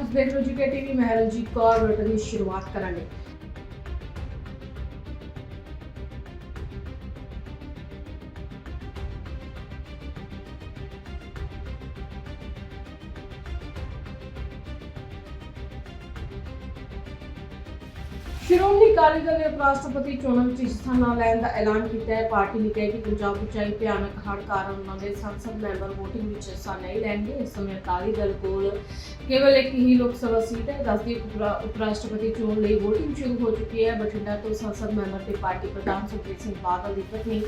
ਤੁਸੀਂ ਦੇਖ ਰਹੇ ਹੋ G TV Mehrjit Kaur bulletin ਦੀ ਸ਼ੁਰੂਆਤ ਕਰਾਂਗੇ। ਸ਼੍ਰੋਮਣੀ ਅਕਾਲੀ ਦਲ ਨੇ ਉਪ ਰਾਸ਼ਟਰਪਤੀ ਚੋਣਾਂ ਵਿੱਚ ਹਿੱਸਾ ਨਾ ਲੈਣ ਦਾ ਐਲਾਨ ਕੀਤਾ ਹੈ। ਪਾਰਟੀ ਨੇ ਕਿਹਾ ਕਿ ਪੰਜਾਬ ਵਿੱਚ ਆਈ ਭਿਆਨਕ ਹੜ੍ਹ ਕਾਰਨ ਉਹਨਾਂ ਦੇ ਸੰਸਦ ਮੈਂਬਰ ਵੋਟਿੰਗ ਵਿੱਚ ਹਿੱਸਾ ਨਹੀਂ ਲੈਣਗੇ। ਇਸ ਸਮੇਂ ਅਕਾਲੀ ਦਲ ਕੋਲ ਕੇਵਲ ਇੱਕ ਹੀ ਲੋਕ ਸਭਾ ਸੀਟ ਹੈ। ਦੱਸਦੀ ਉਪ ਰਾਸ਼ਟਰਪਤੀ ਚੋਣ ਲਈ ਵੋਟਿੰਗ ਸ਼ੁਰੂ ਹੋ ਚੁੱਕੀ ਹੈ। ਬਠਿੰਡਾ ਤੋਂ ਸੰਸਦ ਮੈਂਬਰ ਤੇ ਪਾਰਟੀ ਪ੍ਰਧਾਨ ਸੁਖਬੀਰ ਸਿੰਘ ਬਾਦਲ ਦੀ ਪਤਨੀ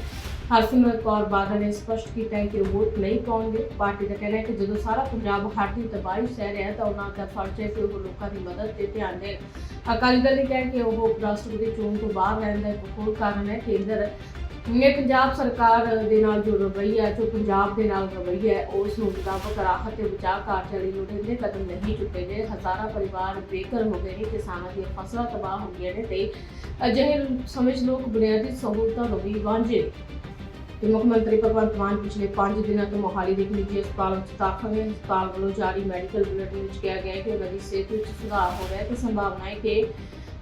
ਹਰਸਿਮਰਤ ਕੌਰ ਬਾਦਲ ਨੇ ਸਪਸ਼ਟ ਕੀਤਾ ਹੈ ਕਿ ਉਹ ਵੋਟ ਨਹੀਂ ਪਾਉਣਗੇ। ਪਾਰਟੀ ਦਾ ਕਹਿਣਾ ਹੈ ਕਿ ਜਦੋਂ ਸਾਰਾ ਪੰਜਾਬ ਹੜ੍ਹ ਦੀ ਤਬਾਹੀ ਸਹਿ ਰਿਹਾ ਹੈ ਤਾਂ ਉਹਨਾਂ ਦਾ ਫਰਜ਼ ਹੈ ਕਿ ਉਹ ਲੋਕਾਂ ਦੀ ਮਦਦ ਤੇ ਧਿਆਨ ਦੇਣ। ਅਕਾਲੀ ਦਲ ਨੇ ਕਿਹਾ ਕਿ ਉਹ ਉਪ ਰਾਸ਼ਟਰਪਤੀ ਚੋਣ ਤੋਂ ਬਾਹਰ ਰਹਿਣ ਦਾ ਇੱਕ ਹੋਰ ਕਾਰਨ ਹੈ, ਕੇਂਦਰ ਨੇ ਪੰਜਾਬ ਸਰਕਾਰ ਦੇ ਨਾਲ ਜੋ ਰਵੱਈਆ ਜੋ ਪੰਜਾਬ ਦੇ ਨਾਲ ਰਵੱਈਆ ਹੈ, ਉਸ ਨੂੰ ਮੁਤਾਬਕ ਰਾਹਤ ਤੇ ਬਚਾਅ ਕਾਰਜ ਲਈ ਲੋੜੀਂਦੇ ਕਦਮ ਨਹੀਂ ਚੁੱਕੇ ਗਏ, ਹਜ਼ਾਰਾਂ ਪਰਿਵਾਰ ਬੇਘਰ ਹੋ ਗਏ ਨੇ, ਕਿਸਾਨਾਂ ਦੀਆਂ ਫਸਲਾਂ ਤਬਾਹ ਹੋ ਗਈਆਂ ਨੇ ਤੇ ਅਜਿਹੇ ਸਮੇਂ 'ਚ ਲੋਕ ਬੁਨਿਆਦੀ ਸਹੂਲਤਾਂ ਤੋਂ ਵੀ ਵਾਂਝੇ। ਤੇ ਮੁੱਖ ਮੰਤਰੀ ਭਗਵੰਤ ਮਾਨ ਪਿਛਲੇ 5 ਦਿਨਾਂ ਤੋਂ ਮੋਹਾਲੀ ਦੇ ਇੱਕ ਨਿੱਜੀ ਹਸਪਤਾਲ ਵਿੱਚ ਦਾਖਲ ਨੇ ਹਸਪਤਾਲ ਵੱਲੋਂ ਜਾਰੀ ਮੈਡੀਕਲ ਬੁਲੇਟਿਨ ਵਿੱਚ ਕਿਹਾ ਗਿਆ ਹੈ ਕਿ ਉਹਨਾਂ ਦੀ ਸਿਹਤ ਵਿੱਚ ਸੁਧਾਰ ਹੋ ਰਿਹਾ ਹੈ। ਤੇ ਸੰਭਾਵਨਾ ਹੈ ਕਿ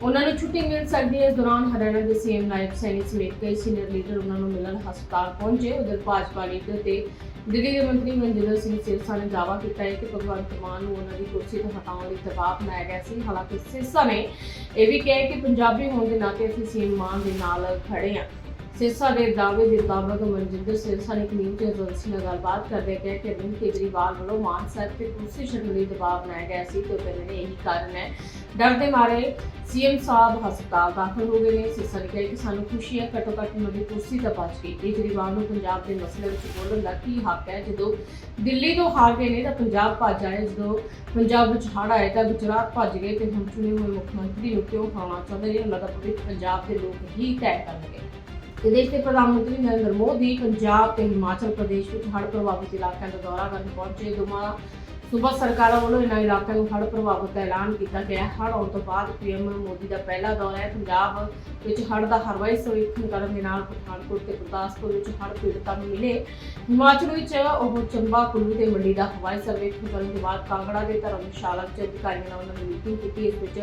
ਉਹਨਾਂ ਨੂੰ ਛੁੱਟੀ ਮਿਲ ਸਕਦੀ ਹੈ। ਇਸ ਦੌਰਾਨ ਹਰਿਆਣਾ ਦੇ ਸੀਐਮ ਨਾਇਬ ਸੈਣੀ ਸਮੇਤ ਕਈ ਸੀਨੀਅਰ ਲੀਡਰ ਉਹਨਾਂ ਨੂੰ ਮਿਲਣ ਹਸਪਤਾਲ ਪਹੁੰਚੇ। ਉਧਰ ਭਾਜਪਾ ਲੀਡਰ ਤੇ ਦਿੱਲੀ ਦੇ ਮੰਤਰੀ ਮਨਜਿੰਦਰ ਸਿੰਘ ਸਿਰਸਾ ਨੇ ਦਾਅਵਾ ਕੀਤਾ ਹੈ ਕਿ ਭਗਵੰਤ ਮਾਨ ਨੂੰ ਉਹਨਾਂ ਦੀ ਕੁਰਸੀ ਤੋਂ ਹਟਾਉਣ ਲਈ ਦਬਾਅ ਬਣਾਇਆ ਗਿਆ ਸੀ। ਹਾਲਾਂਕਿ ਸਿਰਸਾ ਨੇ ਇਹ ਵੀ ਕਿਹਾ ਕਿ ਪੰਜਾਬੀ ਹੋਣ ਦੇ ਨਾਤੇ ਅਸੀਂ ਸੀਐਮ ਮਾਨ ਦੇ ਨਾਲ ਖੜੇ ਹਾਂ। ਸਿਰਸਾ ਦੇ ਦਾਅਵੇ ਦੇ ਮੁਤਾਬਕ ਮਨਜਿੰਦਰ ਸਿਰਸਾ ਨੇ ਇੱਕ ਨਿਊਜ਼ ਏਜੰਸੀ ਨਾਲ ਗੱਲਬਾਤ ਕਰਦੇ ਕਿਹਾ ਕਿ ਅਰਵਿੰਦ ਕੇਜਰੀਵਾਲ ਵੱਲੋਂ ਮਾਨ ਸਾਹਿਬ ਤੇ ਕੁਰਸੀ ਛੱਡਣ ਲਈ ਦਬਾਅ ਬਣਾਇਆ ਗਿਆ ਸੀ ਤੇ ਕਹਿੰਦੇ ਨੇ ਇਹੀ ਕਾਰਨ ਹੈ। ਡਰ ਦੇ ਮਾਰੇ ਸੀਐਮ ਸਾਹਿਬ ਹਸਪਤਾਲ ਦਾਖਲ ਹੋ ਗਏ ਨੇ। ਸਿਰਸਾ ਨੇ ਕਿਹਾ ਕਿ ਸਾਨੂੰ ਖੁਸ਼ੀ ਹੈ, ਘੱਟੋ ਘੱਟ ਉਹਨਾਂ ਕੁਰਸੀ ਤਾਂ ਬਚ ਗਈ। ਕੇਜਰੀਵਾਲ ਨੂੰ ਪੰਜਾਬ ਦੇ ਮਸਲੇ ਵਿੱਚ ਬੋਲਣ ਦਾ ਕੀ ਹੱਕ ਹੈ? ਜਦੋਂ ਦਿੱਲੀ ਤੋਂ ਹਾਰ ਗਏ ਨੇ ਤਾਂ ਪੰਜਾਬ ਭੱਜ ਆਏ। ਜਦੋਂ ਪੰਜਾਬ ਵਿੱਚ ਹੜ੍ਹ ਆਏ ਤਾਂ ਗੁਜਰਾਤ ਭੱਜ ਗਏ ਤੇ ਹੁਣ ਚੁਣੇ ਹੋਏ ਮੁੱਖ ਮੰਤਰੀ ਨੂੰ ਕਿਉਂ ਖਾਣਾ ਚਾਹੁੰਦੇ ਨੇ? ਉਹਨਾਂ ਦਾ ਭਵਿੱਖ ਪੰਜਾਬ ਦੇ ਲੋਕ ਹੀ ਤੈਅ ਕਰਨਗੇ। ਤੇ ਦੇਸ਼ ਦੇ ਪ੍ਰਧਾਨ ਮੰਤਰੀ ਨਰਿੰਦਰ ਮੋਦੀ, ਪੰਜਾਬ ਤੇ ਹਿਮਾਚਲ ਪ੍ਰਦੇਸ਼ ਵਿੱਚ ਹੜ੍ਹ ਪ੍ਰਭਾਵਿਤ ਇਲਾਕਿਆਂ ਦਾ ਦੌਰਾ ਕਰਨ ਪਹੁੰਚੇ ਦੋਵਾਂ ਸੂਬਾ ਸਰਕਾਰਾਂ ਵੱਲੋਂ ਇਹਨਾਂ ਇਲਾਕਿਆਂ ਨੂੰ ਹੜ੍ਹ ਪ੍ਰਭਾਵਿਤ ਦਾ ਐਲਾਨ ਕੀਤਾ ਗਿਆ। ਹੈ ਹੜ੍ਹ ਆਉਣ ਤੋਂ ਬਾਅਦ ਪੀਐਮ ਮੋਦੀ ਦਾ ਪਹਿਲਾ ਦੌਰਾ ਹੈ। ਪੰਜਾਬ ਵਿੱਚ ਹੜ੍ਹ ਦਾ ਹਰਵਾਈ ਸਰਵੇਖਣ ਕਰਨ ਦੇ ਨਾਲ ਪਠਾਨਕੋਟ ਤੇ ਗੁਰਦਾਸਪੁਰ ਵਿੱਚ ਹੜ੍ਹ ਪੀੜਤਾਂ ਨੂੰ ਮਿਲੇ। ਹਿਮਾਚਲ ਵਿੱਚ ਉਹ ਚੰਬਾ ਕੁੱਲੂ ਤੇ ਮੰਡੀ ਦਾ ਹਵਾਈ ਸਰਵੇਖਣ ਕਰਨ ਤੋਂ ਬਾਅਦ ਕਾਂਗੜਾ ਦੇ ਧਰਮਸ਼ਾਲਾ ਵਿੱਚ ਅਧਿਕਾਰੀਆਂ ਨਾਲ ਉਹਨਾਂ ਨੇ ਮੀਟਿੰਗ ਕੀਤੀ। ਇਸ ਵਿੱਚ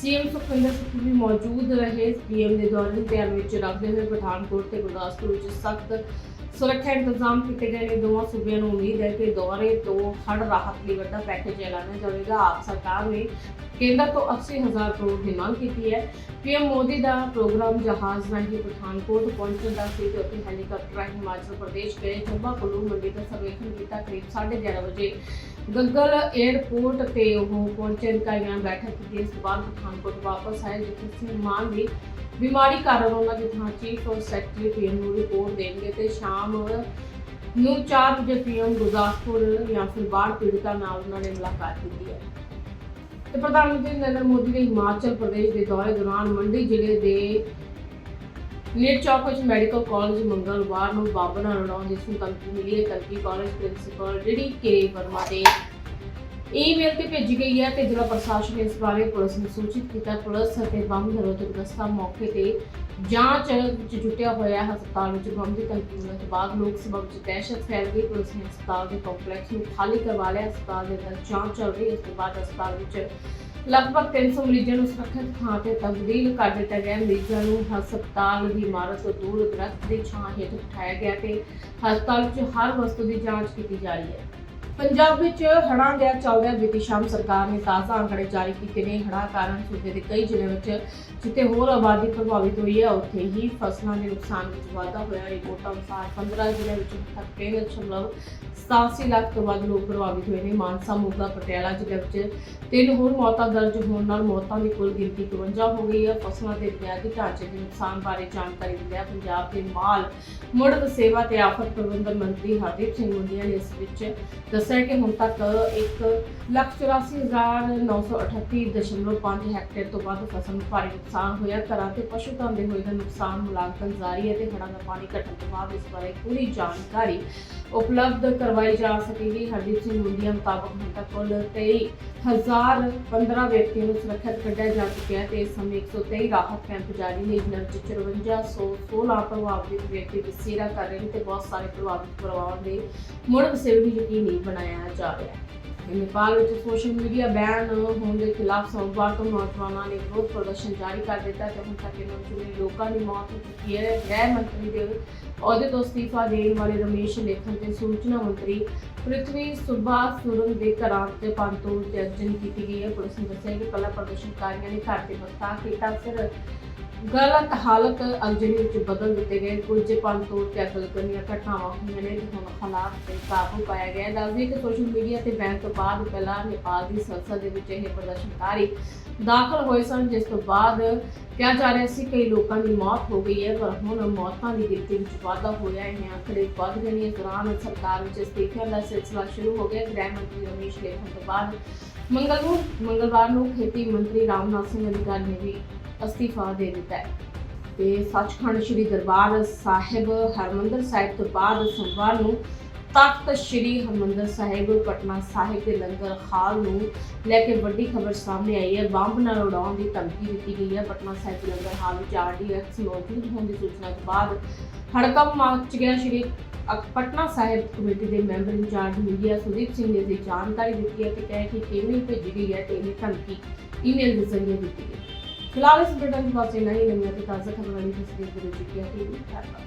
ਸੀਐਮ ਸੁਖਵਿੰਦਰ ਸਿੰਘ ਵੀ ਮੌਜੂਦ ਰਹੇ। ਪੀਐਮ ਦੇ ਦੌਰੇ ਨੂੰ ਧਿਆਨ ਵਿੱਚ ਰੱਖਦੇ ਹੋਏ ਪਠਾਨਕੋਟ ਤੇ ਗੁਰਦਾਸਪੁਰ ਵਿੱਚ ਸਖਤ ਸੁਰੱਖਿਆ ਇੰਤਜ਼ਾਮ ਕੀਤੇ ਗਏ ਨੇ ਦੋਵਾਂ ਸੂਬਿਆਂ ਨੂੰ ਉਮੀਦ ਹੈ ਕਿ ਦੌਰੇ ਤੋਂ ਹੜ੍ਹ ਰਾਹਤ ਲਈ ਵੱਡਾ ਪੈਕੇਜ ਐਲਾਨਿਆ ਜਾਵੇਗਾ। ਆਪ ਸਰਕਾਰ ਨੇ ਕੇਂਦਰ ਤੋਂ 80000 ਕਰੋੜ ਦੀ ਮੰਗ ਕੀਤੀ ਹੈ। ਪੀਐਮ ਮੋਦੀ ਦਾ ਪ੍ਰੋਗਰਾਮ ਜਹਾਜ਼ ਰਾਹੀਂ ਪਠਾਨਕੋਟ ਪਹੁੰਚਣ ਦਾ ਸੀ ਤੇ ਉੱਥੇ ਹੈਲੀਕਾਪਟਰ ਰਾਹੀਂ ਹਿਮਾਚਲ ਪ੍ਰਦੇਸ਼ ਗਏ। ਚੰਬਾ ਕੁੱਲੂ ਮੰਡੀ ਦਾ ਸਰਵੇਖਣ ਕੀਤਾ ਕਰੀਬ 11:30 ਵਜੇ। ਗੰਗਲ 에ਅਰਪੋਰਟ ਤੇ ਉਹ ਪਹੁੰਚੇ ਅਧਿਕਾਰੀਆਂ ਬੈਠਕ ਕੀਤੀ। ਇਸ ਤੋਂ ਬਾਅਦ ਪਠਾਨਕੋਟ ਵਾਪਸ ਆਏ, ਜਿੱਥੇ ਸਿੰਘ ਮਾਨ ਦੀ ਬਿਮਾਰੀ ਕਾਰਨ ਉਹਨਾਂ ਦੀ ਥਾਂ ਚੀਫ ਔਰ ਸੈਕਟਰੀ ਪੀਐਮ ਨੂੰ ਰਿਪੋਰਟ ਦੇਣਗੇ ਤੇ ਸ਼ਾਮ ਨੂੰ 4 ਵਜੇ ਪੀਐਮ ਗੁਰਦਾਸਪੁਰ ਜਾਂ ਫਿਰ ਬਾੜ ਪੀੜਤਾਂ ਨਾਲ ਉਹਨਾਂ ਨੇ ਮੁਲਾਕਾਤ ਕੀਤੀ ਹੈ। ਤੇ ਪ੍ਰਧਾਨ ਮੰਤਰੀ ਨਰਿੰਦਰ ਮੋਦੀ ਦੇ ਹਿਮਾਚਲ ਪ੍ਰਦੇਸ਼ ਦੇ ਦੌਰੇ ਦੌਰਾਨ ਮੰਡੀ ਜ਼ਿਲ੍ਹੇ ਦੇ ਨੀਟ ਚੌਕ ਵਿੱਚ ਮੈਡੀਕਲ ਕਾਲਜ ਮੰਗਲਵਾਰ ਨੂੰ ਬਾਬਾ ਨਾਲ ਦੀ ਧਮਕੀ ਮਿਲੀ ਹੈ। ਕਲਕੀ college principal D K Verma ਦੇ ਈਮੇਲ ਤੇ ਭੇਜੀ ਗਈ ਹੈ ਤੇ ਜ਼ਿਲ੍ਹਾ ਪ੍ਰਸ਼ਾਸਨ ਨੇ ਇਸ ਬਾਰੇ ਪੁਲਿਸ ਨੂੰ ਸੂਚਿਤ ਕੀਤਾ। ਪੁਲਿਸ ਅਤੇ ਬੰਬ ਨਿਰੋਧਕ ਦਸਤਾ ਮੌਕੇ ਤੇ ਜਾਂਚ ਵਿੱਚ ਜੁਟਿਆ ਹੋਇਆ ਹਸਪਤਾਲ ਵਿੱਚ ਬੰਬ ਦੀ ਧਮਕੀ ਤੋਂ ਬਾਅਦ ਲੋਕ ਸਭਾ ਵਿੱਚ ਦਹਿਸ਼ਤ ਫੈਲ ਗਈ। ਪੁਲਿਸ ਨੇ ਹਸਪਤਾਲ ਦੇ ਕੰਪਲੈਕਸ ਨੂੰ ਖਾਲੀ ਕਰਵਾ ਲਿਆ। ਹਸਪਤਾਲ ਦੇ ਅੰਦਰ ਜਾਂਚ ਚੱਲ ਰਹੀ ਹੈ। ਇਸ ਤੋਂ ਬਾਅਦ ਹਸਪਤਾਲ ਵਿੱਚ ਲਗਭਗ 300 ਮਰੀਜ਼ਾਂ ਨੂੰ ਸੁਰੱਖਿਅਤ ਥਾਂ ਤੇ ਤਬਦੀਲ ਕਰ ਦਿੱਤਾ ਗਿਆ। ਮਰੀਜ਼ਾਂ ਨੂੰ ਹਸਪਤਾਲ ਦੀ ਇਮਾਰਤ ਤੋਂ ਦੂਰ ਦਰਖਤ ਦੀ ਛਾਂ ਹੇਠ ਬਿਠਾਇਆ ਗਿਆ ਤੇ ਹਸਪਤਾਲ ਵਿੱਚ ਹਰ ਵਸਤੂ ਦੀ ਜਾਂਚ ਕੀਤੀ ਜਾ ਰਹੀ ਹੈ। ਪੰਜਾਬ ਵਿੱਚ ਹੜ੍ਹਾਂ ਦੇ ਚੱਲਦਿਆਂ ਬੀਤੀ ਸ਼ਾਮ ਸਰਕਾਰ ਨੇ ਤਾਜ਼ਾ ਅੰਕੜੇ ਜਾਰੀ ਕੀਤੇ ਨੇ। ਹੜ੍ਹਾਂ ਕਾਰਨ ਸੂਬੇ ਦੇ ਕਈ ਜ਼ਿਲ੍ਹਿਆਂ ਵਿੱਚ ਜਿੱਥੇ ਹੋਰ ਆਬਾਦੀ ਪ੍ਰਭਾਵਿਤ ਹੋਈ ਹੈ, ਉੱਥੇ ਹੀ ਫਸਲਾਂ ਦੇ ਨੁਕਸਾਨ ਵਿੱਚ ਵਾਧਾ ਹੋਇਆ ਰਿਪੋਰਟਾਂ ਅਨੁਸਾਰ 15 ਜ਼ਿਲ੍ਹਿਆਂ ਵਿੱਚ ਤੱਕ 87 ਲੱਖ ਤੋਂ ਵੱਧ ਲੋਕ ਪ੍ਰਭਾਵਿਤ ਹੋਏ ਨੇ। ਮਾਨਸਾ, ਮੋਗਾ, ਪਟਿਆਲਾ ਜ਼ਿਲ੍ਹੇ ਵਿੱਚ ਤਿੰਨ ਹੋਰ ਮੌਤਾਂ ਦਰਜ ਹੋਣ ਨਾਲ ਮੌਤਾਂ ਦੀ ਕੁੱਲ ਗਿਣਤੀ 51 ਹੋ ਗਈ ਹੈ। ਫਸਲਾਂ ਦੇ ਬੁਨਿਆਦੀ ਢਾਂਚੇ ਦੇ ਨੁਕਸਾਨ ਬਾਰੇ ਜਾਣਕਾਰੀ ਦਿੰਦਿਆਂ ਪੰਜਾਬ ਦੇ ਮਾਲ, ਮੁੜ ਸੇਵਾ ਤੇ ਆਫਤ ਪ੍ਰਬੰਧਨ ਮੰਤਰੀ ਹਰਦੀਪ ਸਿੰਘ ਮੁੰਡੀਆ ਨੇ ਇਸ ਵਿੱਚ ਦੱਸਿਆ ਕਿ ਹੁਣ ਤੱਕ 1,84,938.5 ਹੈਕਟੇਅਰ ਤੋਂ ਵੱਧ ਫਸਲ ਨੂੰ ਭਾਰੀ ਨੁਕਸਾਨ ਹੋਇਆ। ਘਰਾਂ ਤੇ ਪਸ਼ੂ ਧਨ ਦੇ ਹੋਏ ਦਾ ਨੁਕਸਾਨ ਮੁਲਾਂਕਣ ਜਾਰੀ ਹੈ ਤੇ ਹੜ੍ਹਾਂ ਦਾ ਪਾਣੀ ਘਟਣ ਤੋਂ ਬਾਅਦ ਇਸ ਬਾਰੇ ਪੂਰੀ ਜਾਣਕਾਰੀ ਉਪਲਬਧ ਕਰਵਾਈ ਜਾ ਸਕੇਗੀ। ਹਰਦੀਪ ਸਿੰਘ ਮੁੰਡੀਆਂ ਮੁਤਾਬਕ ਹੁਣ ਤੱਕ ਕੁੱਲ 23015 ਵਿਅਕਤੀਆਂ ਨੂੰ ਸੁਰੱਖਿਅਤ ਕੱਢਿਆ ਜਾ ਚੁੱਕਿਆ ਹੈ ਤੇ ਇਸ ਸਮੇਂ 123 ਰਾਹਤ ਕੈਂਪ ਜਾਰੀ ਨੇ। ਜਿਨ੍ਹਾਂ ਵਿੱਚ 5416 ਪ੍ਰਭਾਵਿਤ ਵਿਅਕਤੀ ਵਸੇਰਾ ਕਰ ਰਹੇ ਨੇ ਤੇ ਬਹੁਤ ਸਾਰੇ ਪ੍ਰਭਾਵਿਤ ਪਰਿਵਾਰਾਂ ਦੇ ਮੁੜ ਵਸੇਵੇ ਨੂੰ ਯਕੀਨੀ ਬਣਾਇਆ ਜਾ ਰਿਹਾ ਹੈ। ਨੇਪਾਲ ਵਿੱਚ ਸੋਸ਼ਲ ਮੀਡੀਆ ਬੈਨ ਹੋਣ ਦੇ ਖਿਲਾਫ ਸੋਮਵਾਰ ਤੋਂ ਨੌਜਵਾਨਾਂ ਨੇ ਵਿਰੋਧ ਪ੍ਰਦਰਸ਼ਨ ਜਾਰੀ ਕਰ ਦਿੱਤਾ ਤੇ ਹੁਣ ਤੱਕ ਇਹਨਾਂ ਚੁਣੇ ਲੋਕਾਂ ਦੀ ਮੌਤ ਹੋ ਚੁੱਕੀ ਹੈ। ਗ੍ਰਹਿ ਮੰਤਰੀ ਦੇ ਅਹੁਦੇ ਤੋਂ ਅਸਤੀਫਾ ਦੇਣ ਵਾਲੇ ਰਮੇਸ਼ ਲੇਖਨ ਤੇ ਸੂਚਨਾ ਮੰਤਰੀ ਪ੍ਰਿਥਵੀ ਸੁਬਾ ਸੁਰੰਗ ਦੇ ਘਰਾਂ ਤੇ ਪੰਤੋੜ ਤੇ ਅਰਜਨ ਕੀਤੀ ਗਈ ਹੈ। ਪੁਲਿਸ ਨੇ ਦੱਸਿਆ ਕਿ ਪਹਿਲਾਂ ਪ੍ਰਦਰਸ਼ਨਕਾਰੀਆਂ ਨੇ ਘਰ ਤੇ ਹਸਤਾ ਕੀਤਾ ਫਿਰ ਗਲਤ ਹਾਲਤ ਅਲਜਰੀ ਵਿੱਚ ਬਦਲ ਦਿੱਤੇ ਗਏ। ਕੁਝ ਪੰਤੋੜ ਤੇ ਅਕਲ ਦੀਆਂ ਘਟਨਾਵਾਂ ਹੋਈਆਂ ਨੇ ਤੇ ਹੁਣ ਹਾਲਾਤ ਤੇ ਕਾਬੂ ਪਾਇਆ ਗਿਆ ਦੱਸਦੇ ਕਿ ਸੋਸ਼ਲ ਮੀਡੀਆ ਤੇ ਬੈਨ ਤੋਂ ਬਾਅਦ ਪਹਿਲਾਂ ਨੇਪਾਲ ਦੀ ਸੰਸਦ ਦੇ ਵਿੱਚ ਇਹ ਪ੍ਰਦਰਸ਼ਨਕਾਰੀ ਦਾਖਲ ਹੋਏ ਸਨ, ਜਿਸ ਤੋਂ ਬਾਅਦ ਕਿਹਾ ਜਾ ਰਿਹਾ ਸੀ ਕਈ ਲੋਕਾਂ ਦੀ ਮੌਤ ਹੋ ਗਈ ਹੈ, ਪਰ ਹੁਣ ਮੌਤਾਂ ਦੀ ਗਿਣਤੀ ਵਿੱਚ ਵਾਧਾ ਹੋਇਆ ਹੈ। ਇਹ ਆંકੜੇ ਵੱਧ ਗਏ ਨੇ। ਦੌਰਾਨ ਸਰਕਾਰ ਵਿੱਚ ਅਸਤੀਫਿਆਂ ਦਾ ਸਿਲਸਿਲਾ ਸ਼ੁਰੂ ਹੋ ਗਿਆ। ਗ੍ਰਹਿ ਮੰਤਰੀ ਰਮੇਸ਼ ਲੇਖਨ ਤੋਂ ਬਾਅਦ ਮੰਗਲ ਮੰਗਲਵਾਰ ਨੂੰ ਖੇਤੀ ਮੰਤਰੀ ਰਾਮਨਾਥ ਸਿੰਘ ਅਧਿਕਾਰੀ ਨੇ ਵੀ ਅਸਤੀਫਾ ਦੇ ਦਿੱਤਾ ਹੈ। ਤੇ ਸੱਚਖੰਡ ਸ੍ਰੀ ਦਰਬਾਰ ਸਾਹਿਬ ਹਰਮੰਦਰ ਸਾਹਿਬ ਤੋਂ ਬਾਅਦ ਸੋਮਵਾਰ ਨੂੰ ਤਖਤ ਸ੍ਰੀ ਹਰਮੰਦਰ ਸਾਹਿਬ, ਪਟਨਾ ਸਾਹਿਬ ਦੇ ਲੰਗਰ ਹਾਲ ਨੂੰ ਲੈ ਕੇ ਵੱਡੀ ਖਬਰ ਸਾਹਮਣੇ ਆਈ ਹੈ। ਬੰਬ ਨਾਲ ਉਡਾਉਣ ਦੀ ਧਮਕੀ ਦਿੱਤੀ ਗਈ ਹੈ। ਪਟਨਾ ਸਾਹਿਬ ਦੇ ਲੰਗਰ ਹਾਲ ਵਿੱਚ ਆਰਡੀਐਕਸ ਮੌਜੂਦ ਹੋਣ ਦੀ ਸੂਚਨਾ ਤੋਂ ਬਾਅਦ ਹੜਕੰਪ ਮਚ ਗਿਆ। ਸ੍ਰੀ ਅਕ- ਪਟਨਾ ਸਾਹਿਬ ਕਮੇਟੀ ਦੇ member incharge media Sudeep Singh ਨੇ ਇਸ ਜਾਣਕਾਰੀ ਦਿੱਤੀ ਹੈ ਤੇ ਕਿ ਕਿਵੇਂ ਭੇਜੀ ਗਈ ਹੈ ਤੇ ਇਹ ਧਮਕੀ, ਈਮੇਲ ਦੇ ਜ਼ਰੀਏ ਦਿੱਤੀ ਗਈ। ਫਿਲਹਾਲ ਇਸ ਬ੍ਰਿਟਨ ਪਾਸੇ ਨਹੀਂ ਨਵੀਆਂ ਤੇ ਤਾਜ਼ਾ ਖਬਰਾਂ ਲਈ ਤੁਸੀਂ ਦੇਖਦੇ ਰਹੋ ਜੀ